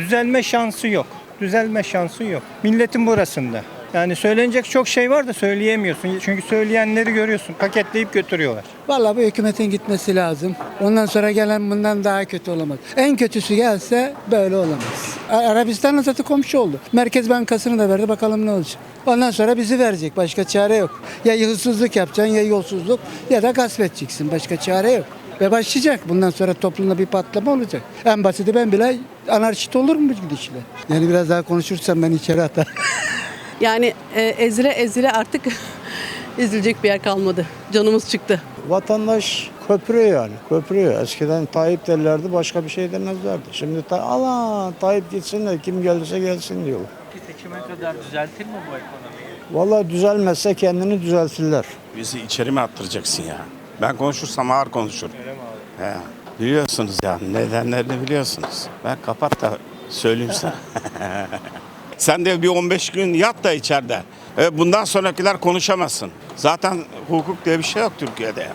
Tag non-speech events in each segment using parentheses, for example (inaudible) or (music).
Düzelme şansı yok. Düzelme şansı yok. Milletin burasında. Yani söylenecek çok şey var da söyleyemiyorsun. Çünkü söyleyenleri görüyorsun. Paketleyip götürüyorlar. Vallahi bu hükümetin gitmesi lazım. Ondan sonra gelen bundan daha kötü olamaz. En kötüsü gelse böyle olamaz. Arabistan'la zaten komşu oldu. Merkez Bankası'nı da verdi bakalım ne olacak. Ondan sonra bizi verecek. Başka çare yok. Ya hırsızlık yapacaksın ya yolsuzluk ya da gasp edeceksin. Başka çare yok. Ve başlayacak. Bundan sonra toplumda bir patlama olacak. En basiti ben bile anarşist olur mu bu gidişle? Yani biraz daha konuşursam ben içeri atar. (laughs) Yani e, ezile ezile artık (laughs) ezilecek bir yer kalmadı. Canımız çıktı. Vatandaş köprüyor yani köprüyor. Eskiden Tayyip derlerdi başka bir şey demezlerdi. Şimdi ta Allah Tayyip gitsin de kim gelirse gelsin diyor. Bir seçime kadar düzeltir mi bu ekonomiyi? Vallahi düzelmezse kendini düzeltirler. Bizi içeri mi attıracaksın ya? Ben konuşursam ağır konuşurum. He. Biliyorsunuz ya nedenlerini biliyorsunuz. Ben kapat da söyleyeyim sana. (laughs) Sen de bir 15 gün yat da içeride. E, Bundan sonrakiler konuşamazsın. Zaten hukuk diye bir şey yok Türkiye'de ya.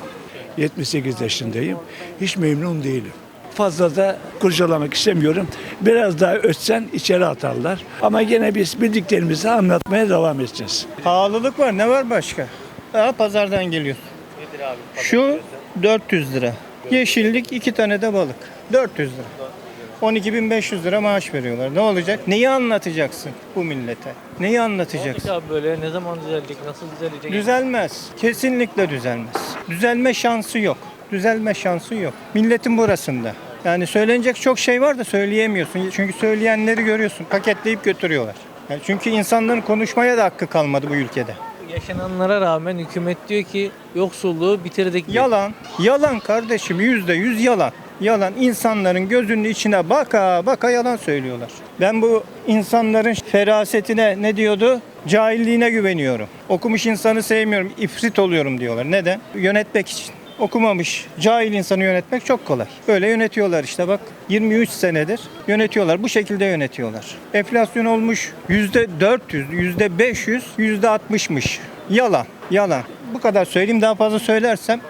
78 yaşındayım. Hiç memnun değilim. Fazla da kurcalamak istemiyorum. Biraz daha ötsen içeri atarlar. Ama gene biz bildiklerimizi anlatmaya devam edeceğiz. Pahalılık var. Ne var başka? Daha pazardan geliyor. Abi? Şu 400 lira. Yeşillik iki tane de balık. 400 lira. 12.500 lira maaş veriyorlar. Ne olacak? Neyi anlatacaksın bu millete? Neyi anlatacaksın? Olacak abi böyle ne zaman düzelecek, nasıl düzelecek? Düzelmez. Kesinlikle düzelmez. Düzelme şansı yok. Düzelme şansı yok. Milletin burasında. Yani söylenecek çok şey var da söyleyemiyorsun. Çünkü söyleyenleri görüyorsun. Paketleyip götürüyorlar. Yani çünkü insanların konuşmaya da hakkı kalmadı bu ülkede. Yaşananlara rağmen hükümet diyor ki yoksulluğu bitirdik diyor. Yalan. Yalan kardeşim. Yüzde yüz yalan. Yalan. İnsanların gözünün içine baka baka yalan söylüyorlar. Ben bu insanların ferasetine ne diyordu? Cahilliğine güveniyorum. Okumuş insanı sevmiyorum. ifrit oluyorum diyorlar. Neden? Yönetmek için. Okumamış, cahil insanı yönetmek çok kolay. Böyle yönetiyorlar işte bak 23 senedir yönetiyorlar. Bu şekilde yönetiyorlar. Enflasyon olmuş yüzde 400, yüzde 500, yüzde 60'mış. Yalan, yalan. Bu kadar söyleyeyim daha fazla söylersem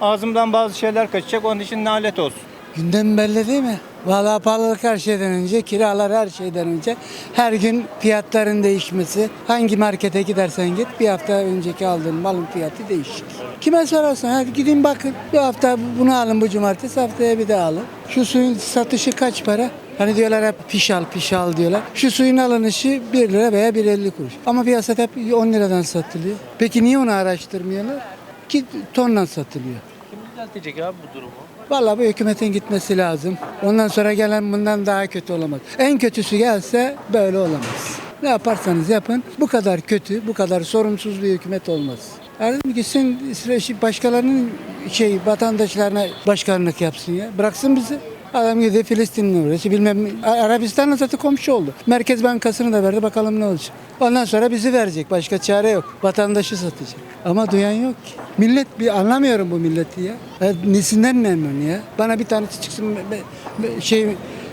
ağzımdan bazı şeyler kaçacak. Onun için nalet olsun. Gündem belli değil mi? Vallahi pahalılık her şeyden önce, kiralar her şeyden önce. Her gün fiyatların değişmesi. Hangi markete gidersen git bir hafta önceki aldığın malın fiyatı değişir. Kime sorarsan hadi gidin bakın. Bir hafta bunu alın bu cumartesi haftaya bir daha alın. Şu suyun satışı kaç para? Hani diyorlar hep pişal pişal diyorlar. Şu suyun alınışı 1 lira veya 1.50 kuruş. Ama piyasada hep 10 liradan satılıyor. Peki niye onu araştırmıyorlar? Ki tonla satılıyor. Düzeltecek abi bu durumu? Vallahi bu hükümetin gitmesi lazım. Ondan sonra gelen bundan daha kötü olamaz. En kötüsü gelse böyle olamaz. Ne yaparsanız yapın bu kadar kötü, bu kadar sorumsuz bir hükümet olmaz. Erdim gitsin başkalarının şey vatandaşlarına başkanlık yapsın ya. Bıraksın bizi. Adam gidiyor Filistin'le uğraşıyor. Bilmem Arabistan'la zaten komşu oldu. Merkez Bankası'nı da verdi bakalım ne olacak. Ondan sonra bizi verecek. Başka çare yok. Vatandaşı satacak. Ama duyan yok ki. Millet bir anlamıyorum bu milleti ya. ya nesinden memnun ya? Bana bir tanesi çıksın be- be- şey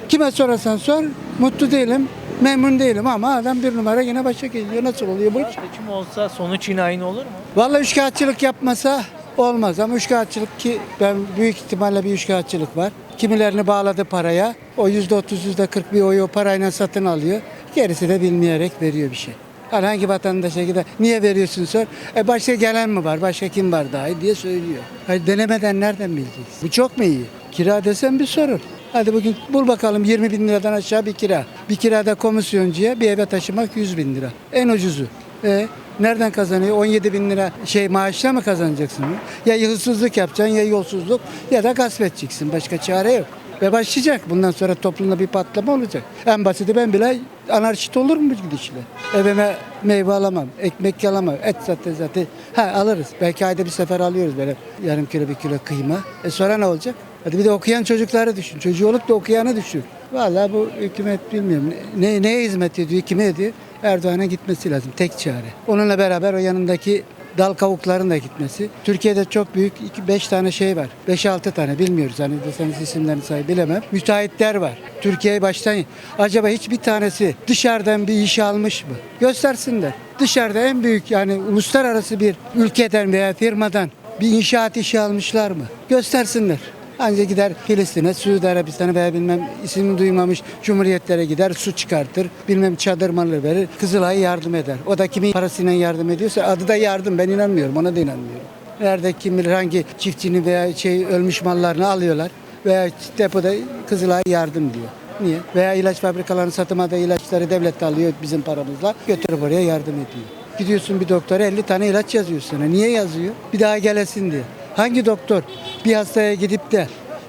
kime sorarsan sor mutlu değilim. Memnun değilim ama adam bir numara yine başa geliyor. Nasıl oluyor bu iş? Seçim olsa sonuç yine aynı olur mu? Vallahi üçkağıtçılık yapmasa olmaz ama üçkağıtçılık ki ben büyük ihtimalle bir üçkağıtçılık var. Kimilerini bağladı paraya. O yüzde otuz, yüzde kırk bir oyu o parayla satın alıyor. Gerisi de bilmeyerek veriyor bir şey. Yani hangi vatandaşa gider, niye veriyorsun sor. E başka gelen mi var, başka kim var daha diye söylüyor. Hayır denemeden nereden bileceksin? Bu çok mu iyi? Kira desem bir sorun. Hadi bugün bul bakalım 20 bin liradan aşağı bir kira. Bir kirada komisyoncuya bir eve taşımak 100 bin lira. En ucuzu. E, nereden kazanıyor? 17 bin lira şey maaşla mı kazanacaksın? Ya hırsızlık yapacaksın ya yolsuzluk ya da gasp edeceksin. Başka çare yok. Ve başlayacak. Bundan sonra toplumda bir patlama olacak. En basiti ben bile anarşist olur mu bu gidişle? Evime meyve alamam, ekmek alamam, et zaten zaten. Ha alırız. Belki ayda bir sefer alıyoruz böyle yarım kilo bir kilo kıyma. E sonra ne olacak? Hadi bir de okuyan çocukları düşün. Çocuğu olup da okuyanı düşün. Vallahi bu hükümet bilmiyorum. Ne, neye hizmet ediyor, kime ediyor? Erdoğan'a gitmesi lazım. Tek çare. Onunla beraber o yanındaki dal kavukların da gitmesi. Türkiye'de çok büyük 5 tane şey var. 5-6 tane bilmiyoruz. Hani deseniz isimlerini say bilemem. Müteahhitler var. Türkiye'yi baştan acaba hiçbir tanesi dışarıdan bir iş almış mı? Göstersinler. Dışarıda en büyük yani uluslararası bir ülkeden veya firmadan bir inşaat işi almışlar mı? Göstersinler. Anca gider Filistin'e, Suudi Arabistan'a veya bilmem ismini duymamış cumhuriyetlere gider, su çıkartır, bilmem çadır malı verir, Kızılay'a yardım eder. O da kimin parasıyla yardım ediyorsa adı da yardım. Ben inanmıyorum, ona da inanmıyorum. Nerede kim bilir hangi çiftçinin veya şey ölmüş mallarını alıyorlar veya depoda Kızılay'a yardım diyor. Niye? Veya ilaç fabrikalarının satımada ilaçları devlet de alıyor bizim paramızla. Götürüp oraya yardım ediyor. Gidiyorsun bir doktora 50 tane ilaç yazıyor sana. Niye yazıyor? Bir daha gelesin diye. Hangi doktor bir hastaya gidip de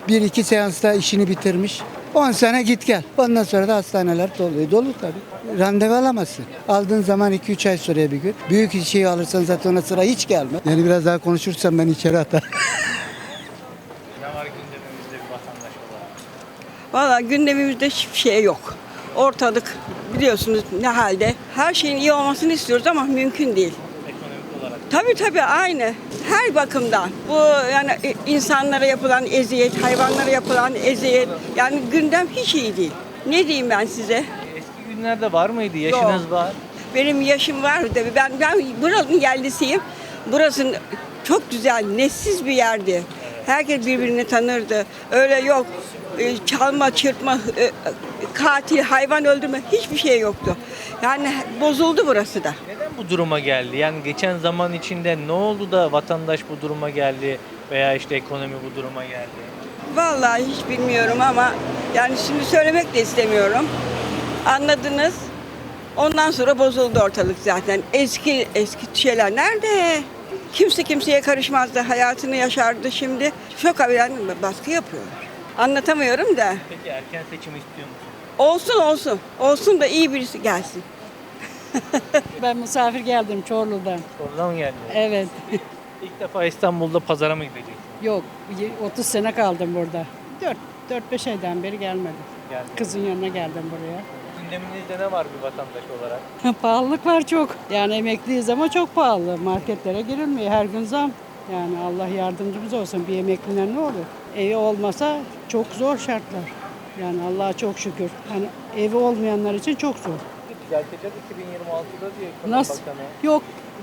bir iki seansta işini bitirmiş. 10 sene git gel. Ondan sonra da hastaneler dolu. Dolu tabii. Randevu alamazsın. Aldığın zaman 2-3 ay süreye bir gün. Büyük şeyi alırsan zaten ona sıra hiç gelmez. Yani biraz daha konuşursam ben içeri atar. Ne var gündemimizde vatandaş olarak? (laughs) Valla gündemimizde hiçbir şey yok. Ortalık biliyorsunuz ne halde. Her şeyin iyi olmasını istiyoruz ama mümkün değil. Tabii tabii aynı. Her bakımdan. Bu yani insanlara yapılan eziyet, hayvanlara yapılan eziyet. Yani gündem hiç iyi değil. Ne diyeyim ben size? Eski günlerde var mıydı? Yaşınız Yok. var. Benim yaşım var tabii. Ben ben buranın yerlisiyim. Burası çok güzel, nessiz bir yerdi. Herkes birbirini tanırdı. Öyle yok. e, Çalma, çırpma, katil, hayvan öldürme hiçbir şey yoktu. Yani bozuldu burası da. Neden bu duruma geldi? Yani geçen zaman içinde ne oldu da vatandaş bu duruma geldi veya işte ekonomi bu duruma geldi? Vallahi hiç bilmiyorum ama yani şimdi söylemek de istemiyorum. Anladınız. Ondan sonra bozuldu ortalık zaten. Eski eski şeyler nerede? Kimse kimseye karışmazdı. Hayatını yaşardı şimdi. Çok yani baskı yapıyorlar. Anlatamıyorum da. Peki erken seçim istiyor musunuz? Olsun olsun. Olsun da iyi birisi gelsin. (laughs) Ben misafir geldim Çorlu'dan. Oradan mı geldi? Evet. (laughs) İlk defa İstanbul'da pazara mı gidecek? Yok, y- 30 sene kaldım burada. 4 4-5 aydan beri gelmedim. Geldi. Kızın yanına geldim buraya. Gündeminizde ne var bir vatandaş olarak? (laughs) Pahalılık var çok. Yani emekliyiz ama çok pahalı. Marketlere girilmiyor. Her gün zam. Yani Allah yardımcımız olsun. Bir emekliler ne olur? Evi olmasa çok zor şartlar. Yani Allah'a çok şükür. Hani evi olmayanlar için çok zor. Düzelteceğiz 2026'da diyor ekonomi Nasıl? bakanı. Yok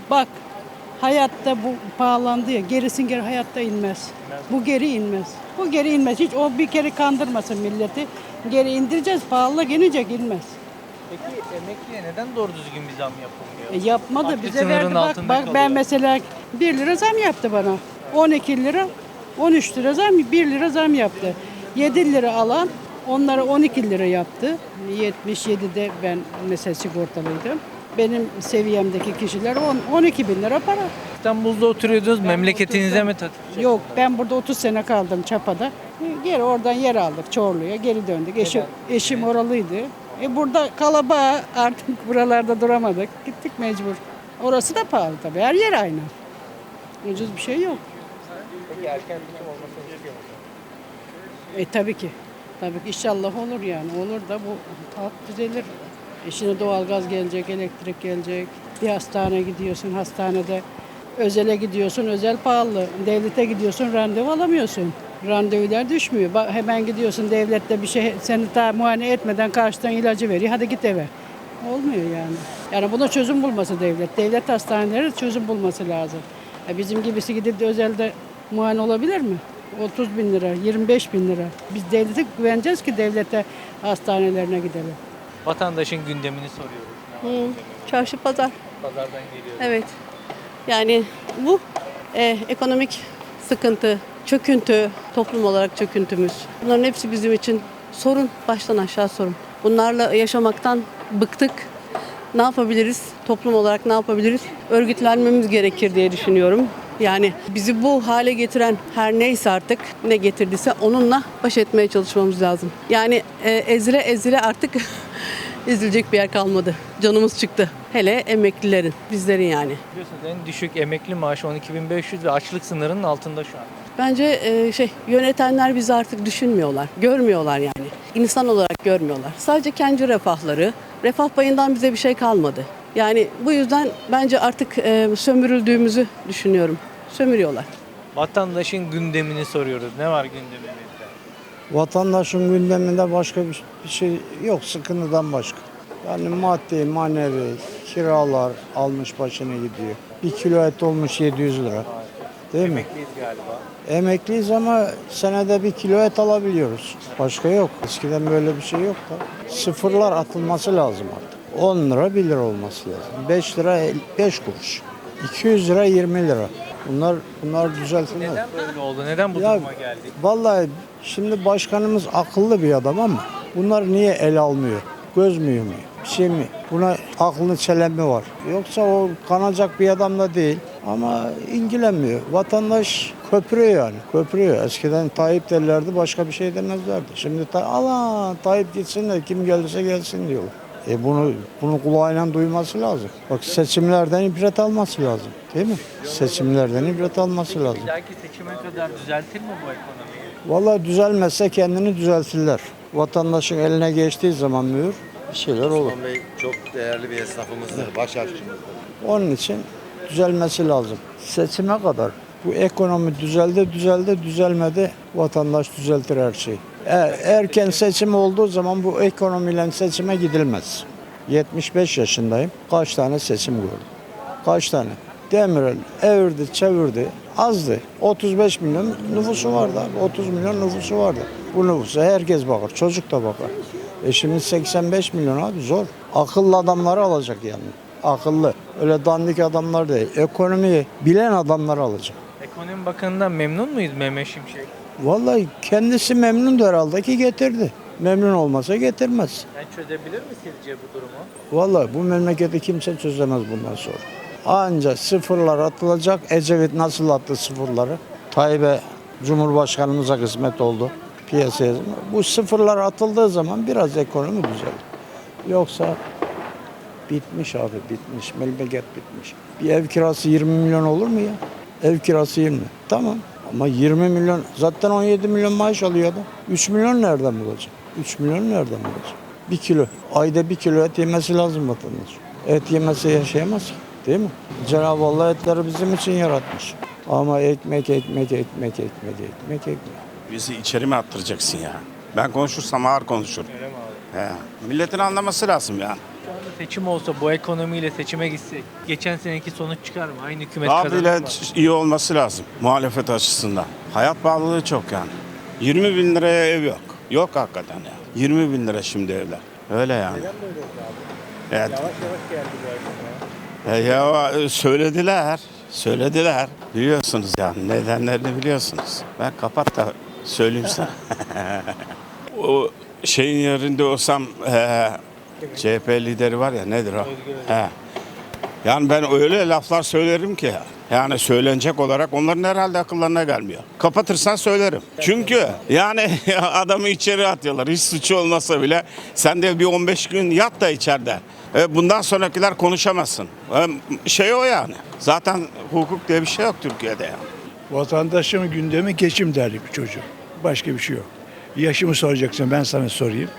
bak hayatta bu pahalandı ya gerisin geri hayatta inmez. Bu geri inmez. Bu geri inmez. Hiç o bir kere kandırmasın milleti. Geri indireceğiz pahalılık inecek inmez. Peki emekliye neden doğru düzgün bir zam yapılmıyor? E yapmadı Açlık bize verdi bak, altında bak kalıyor. ben mesela 1 lira zam yaptı bana. 12 lira 13 lira zam 1 lira zam yaptı. 7 lira alan onlara 12 lira yaptı. 77'de ben mesela sigortalıydım. Benim seviyemdeki kişiler 10, 12 bin lira para. İstanbul'da oturuyordunuz, memleketinize mi taşınacaksınız? Yok ben burada 30 sene kaldım Çapa'da. Geri oradan yer aldık Çorlu'ya geri döndük. Eşim, eşim oralıydı. E burada kalabalığa artık (laughs) buralarda duramadık. Gittik mecbur. Orası da pahalı tabii. Her yer aynı. Ucuz bir şey yok. Peki erken seçim olmasını istiyor musunuz? E tabii ki. Tabii inşallah olur yani. Olur da bu halk düzelir. E şimdi doğalgaz gelecek, elektrik gelecek. Bir hastane gidiyorsun, hastanede özele gidiyorsun, özel pahalı. Devlete gidiyorsun, randevu alamıyorsun. Randevular düşmüyor. Bak hemen gidiyorsun devlette bir şey seni daha muayene etmeden karşıdan ilacı veriyor. Hadi git eve. Olmuyor yani. Yani buna çözüm bulması devlet. Devlet hastaneleri çözüm bulması lazım. Ya bizim gibisi gidip de özelde muayene olabilir mi? 30 bin lira, 25 bin lira. Biz devlete güveneceğiz ki devlete hastanelerine gidelim. Vatandaşın gündemini soruyoruz. Ne var Hı, gündeminde? çarşı pazar. Pazardan geliyoruz. Evet. Yani bu e, ekonomik sıkıntı, çöküntü, toplum olarak çöküntümüz. Bunların hepsi bizim için sorun, baştan aşağı sorun. Bunlarla yaşamaktan bıktık. Ne yapabiliriz? Toplum olarak ne yapabiliriz? Örgütlenmemiz gerekir diye düşünüyorum. Yani bizi bu hale getiren her neyse artık ne getirdiyse onunla baş etmeye çalışmamız lazım. Yani e, ezile ezile artık (laughs) ezilecek bir yer kalmadı. Canımız çıktı. Hele emeklilerin, bizlerin yani. Biliyorsunuz en düşük emekli maaşı 12.500 ve açlık sınırının altında şu an. Bence e, şey yönetenler bizi artık düşünmüyorlar, görmüyorlar yani. İnsan olarak görmüyorlar. Sadece kendi refahları, refah payından bize bir şey kalmadı. Yani bu yüzden bence artık e, sömürüldüğümüzü düşünüyorum. Sömürüyorlar. Vatandaşın gündemini soruyoruz. Ne var gündeminizde? Vatandaşın gündeminde başka bir bir şey yok sıkıntıdan başka. Yani maddi, manevi, kiralar almış başını gidiyor. Bir kilo et olmuş 700 lira. Değil mi? Emekliyiz galiba. Emekliyiz ama senede bir kilo et alabiliyoruz. Başka yok. Eskiden böyle bir şey yok da. Sıfırlar atılması lazım artık. 10 lira 1 lira olması lazım. 5 lira 5 kuruş. 200 lira 20 lira. Bunlar bunlar düzeltilmez. Neden böyle oldu? Neden bu Ya- duruma geldik? Vallahi şimdi başkanımız akıllı bir adam ama bunlar niye el almıyor? Göz mü yumuyor? Bir şey mi? Buna aklını çelen mi var? Yoksa o kanacak bir adam da değil. Ama ilgilenmiyor. Vatandaş köprüyor yani. Köprüyor. Eskiden Tayyip derlerdi başka bir şey demezlerdi. Şimdi ta Allah Tayyip gitsin de kim gelirse gelsin diyorlar. E bunu bunu kulağıyla duyması lazım. Bak seçimlerden ibret alması lazım. Değil mi? Seçimlerden ibret alması lazım. Bir dahaki seçime kadar düzeltir mi bu ekonomiyi? Vallahi düzelmezse kendini düzeltirler. Vatandaşın eline geçtiği zaman mühür bir şeyler olur. Osman Bey çok değerli bir esnafımızdır, baş harçımızdır. Onun için düzelmesi lazım. Seçime kadar bu ekonomi düzeldi, düzeldi, düzelmedi. Vatandaş düzeltir her şeyi. Erken seçim olduğu zaman bu ekonomiyle seçime gidilmez. 75 yaşındayım. Kaç tane seçim gördüm? Kaç tane? Demirel evirdi, çevirdi. Azdı. 35 milyon nüfusu vardı abi. 30 milyon nüfusu vardı. Bu nüfusa herkes bakar. Çocuk da bakar. E şimdi 85 milyon abi zor. Akıllı adamları alacak yani. Akıllı. Öyle dandik adamlar değil. Ekonomiyi bilen adamları alacak. Ekonomi Bakanı'ndan memnun muyuz Mehmet Şimşek? Vallahi kendisi memnundu herhalde ki getirdi. Memnun olmasa getirmez. Yani çözebilir mi sizce bu durumu? Vallahi bu memleketi kimse çözemez bundan sonra. Ancak sıfırlar atılacak. Ecevit nasıl attı sıfırları? Tayyip'e Cumhurbaşkanımıza kısmet oldu. Piyasaya. Bu sıfırlar atıldığı zaman biraz ekonomi düzelir. Yoksa bitmiş abi bitmiş. Memleket bitmiş. Bir ev kirası 20 milyon olur mu ya? Ev kirası 20. Tamam. Ama 20 milyon zaten 17 milyon maaş alıyor adam. 3 milyon nereden bulacak? 3 milyon nereden bulacak? Bir kilo. Ayda bir kilo et yemesi lazım vatandaş. Et yemese yaşayamaz ki. Değil mi? Cenab-ı Allah etleri bizim için yaratmış. Ama ekmek, ekmek, ekmek, ekmek, ekmek, ekmek. Bizi içeri mi attıracaksın ya? Ben konuşursam ağır konuşurum. He. Milletin anlaması lazım yani. Seçim olsa bu ekonomiyle seçime gitsek geçen seneki sonuç çıkar mı? Aynı hükümet Daha kazanır bile mı? iyi olması lazım muhalefet açısından. Hayat pahalılığı çok yani. 20 bin liraya ev yok. Yok hakikaten ya. 20 bin lira şimdi evler. Öyle yani. Evet. Yavaş yavaş geldi bu ekonomi. E ya e, söylediler. Söylediler. Biliyorsunuz yani nedenlerini biliyorsunuz. Ben kapat da söyleyeyim sana. (laughs) o şeyin yerinde olsam e, CHP lideri var ya nedir o? He. Yani ben öyle laflar söylerim ki yani söylenecek olarak onların herhalde akıllarına gelmiyor. Kapatırsan söylerim. Çünkü yani (laughs) adamı içeri atıyorlar. Hiç suçu olmasa bile sen de bir 15 gün yat da içeride. E, bundan sonrakiler konuşamazsın. E, şey o yani. Zaten hukuk diye bir şey yok Türkiye'de yani. Vatandaşımın gündemi geçim derdi bir çocuk. Başka bir şey yok. Yaşımı soracaksın ben sana sorayım.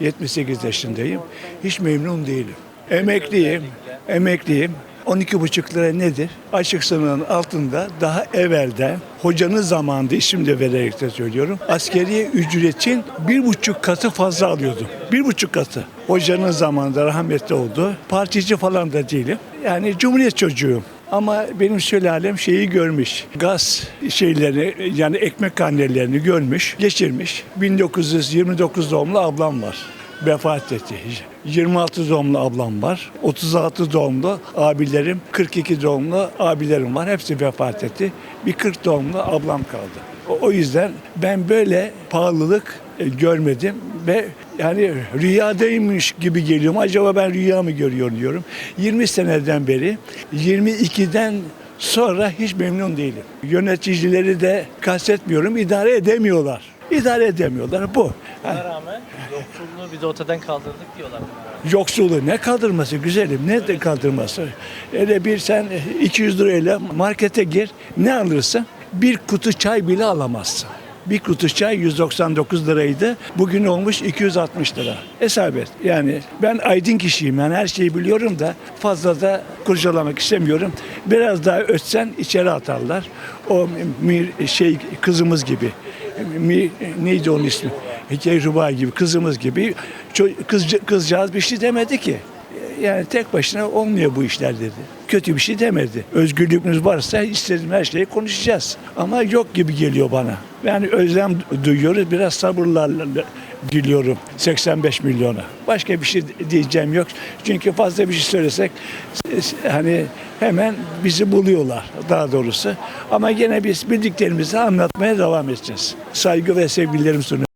78 yaşındayım. Hiç memnun değilim. Emekliyim. Emekliyim. 12,5 lira nedir? Açık sınırın altında daha evvelden hocanın zamanında isim de vererek de söylüyorum. Askeriye ücretin bir buçuk katı fazla alıyordum. Bir buçuk katı. Hocanın zamanında rahmetli oldu. Partici falan da değilim. Yani Cumhuriyet çocuğuyum. Ama benim sülalem şeyi görmüş. Gaz şeylerini yani ekmek karnelerini görmüş, geçirmiş. 1929 doğumlu ablam var. Vefat etti. 26 doğumlu ablam var. 36 doğumlu abilerim, 42 doğumlu abilerim var. Hepsi vefat etti. Bir 40 doğumlu ablam kaldı. O- yüzden ben böyle pahalılık görmedim ve yani rüyadaymış gibi geliyorum. Acaba ben rüya mı görüyorum diyorum. 20 seneden beri 22'den sonra hiç memnun değilim. Yöneticileri de kastetmiyorum. idare edemiyorlar. İdare edemiyorlar bu. Buna rağmen yoksulluğu biz ortadan kaldırdık diyorlar. Yoksulluğu ne kaldırması güzelim ne de kaldırması. Hele bir sen 200 lirayla markete gir ne alırsın? Bir kutu çay bile alamazsın. Bir kutu çay 199 liraydı. Bugün olmuş 260 lira. Hesap. Yani ben aydın kişiyim. Yani her şeyi biliyorum da fazla da kurcalamak istemiyorum. Biraz daha ötsen içeri atarlar. O şey kızımız gibi. Mi, neydi onun ismi? Keyruba gibi kızımız gibi kız, kızcağız bir şey demedi ki. yani tek başına olmuyor bu işler dedi. Kötü bir şey demedi. Özgürlüğümüz varsa istediğim her şeyi konuşacağız. Ama yok gibi geliyor bana. Yani özlem duyuyoruz. Biraz sabırlarla diliyorum 85 milyona. Başka bir şey diyeceğim yok. Çünkü fazla bir şey söylesek hani hemen bizi buluyorlar daha doğrusu. Ama gene biz bildiklerimizi anlatmaya devam edeceğiz. Saygı ve sevgilerimi sunuyorum.